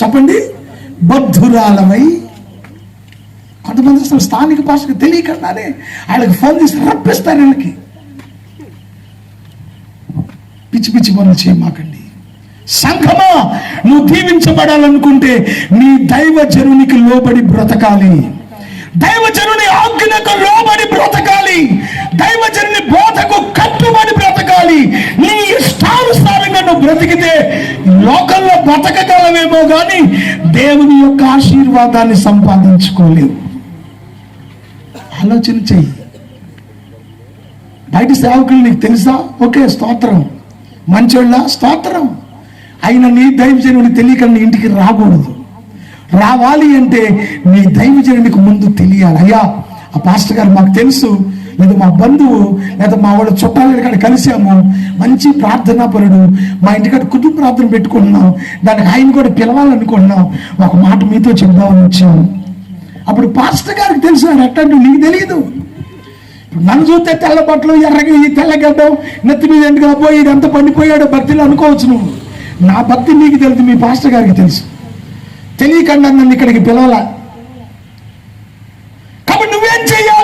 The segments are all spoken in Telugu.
చెప్పండి. బద్ధురాలమై కొంతమంది అసలు స్థానిక భాషకు తెలియకుండానే ఆయనకు ఫోన్ చేసి రప్పిస్తారు వీళ్ళకి. పిచ్చి పిచ్చి పనులు చేయమాకండి సంఘమా నువ్వు దీవించబడాలనుకుంటే నీ దైవ జనునికి లోబడి బ్రతకాలి. దైవ జనుని ఆజ్ఞకు లోబడి బ్రతకాలి. దైవ జనుని బోధకు కట్టుబడి బ్రతకాలి. నీ ఇష్టానుసారంగా నువ్వు బ్రతికితే లోకంలో బ్రతకగలవేమో కానీ దేవుని యొక్క ఆశీర్వాదాన్ని సంపాదించుకోలేవు. ఆలోచన చెయ్యి. బయట సేవకులు నీకు తెలుసా? ఓకే స్తోత్రం. మంచోళ్ళ స్తోత్రం. అయిన నీ దైవజనుని తెలియక నీ ఇంటికి రాకూడదు. రావాలి అంటే నీ దైవజనునికి ముందు తెలియాలి. అయ్యా ఆ పాస్టర్ గారు మాకు తెలుసు లేదా మా బంధువు లేదా మా వాళ్ళ చుట్టాలని ఇక్కడ కలిసాము. మంచి ప్రార్థనా పరుడు. మా ఇంటికాడ కుటుంబ ప్రార్థన పెట్టుకుంటున్నాం దానికి ఆయన కూడా పిలవాలనుకుంటున్నాం ఒక మాట మీతో చెప్దామని వచ్చాము అప్పుడు పాస్టర్ గారికి తెలుసు ఆయన ఎట్టంటూ నీకు తెలియదు నన్ను చూస్తే తెల్ల బట్టలు ఎర్రగా ఈ తెల్లగడ్డం నెత్తి మీద ఎందుకు పోయి ఎంత పండిపోయాడో భక్తిలో అనుకోవచ్చు నువ్వు. నా భక్తి నీకు తెలుసు మీ పాస్టర్ గారికి తెలుసు. తెలియకుండా నన్ను ఇక్కడికి పిలవాల? కాబట్టి నువ్వేం చెయ్యాలి?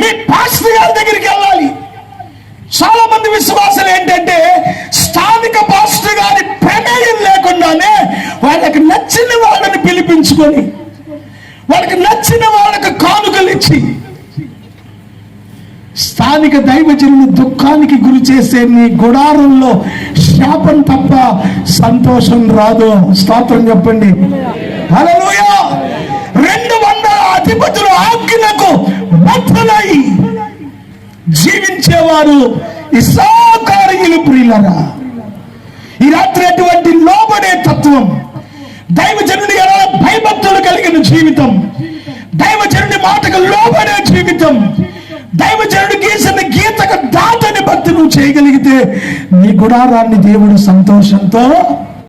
మీ పాస్టర్ గారి దగ్గరికి వెళ్ళాలి. చాలా మంది విశ్వాసాలు ఏంటంటే స్థానిక పాస్టర్ గారి ప్రమేయం లేకుండానే వాళ్ళకి నచ్చిన వాళ్ళని పిలిపించుకొని వాళ్ళకి నచ్చిన వాళ్ళకి కానుకలు ఇచ్చి స్థానిక దైవజనుని దుఃఖానికి గురి చేసే నీ గుడారంలో శాపం తప్ప సంతోషం రాదు. స్తోత్రం చెప్పండి. హలో జీవించేవారు ఇసాకార్యులు ప్రియులరా. ఈ రాత్రి అటువంటి లోబడే తత్వం దైవజనుడి ఎలా భయభక్తులు కలిగిన జీవితం దైవజనుడి మాటకు లోబడే జీవితం దైవజనుడు గీసిన గీతకు దాటని భక్తి నువ్వు చేయగలిగితే నీ గుడారాన్ని దేవుడు సంతోషంతో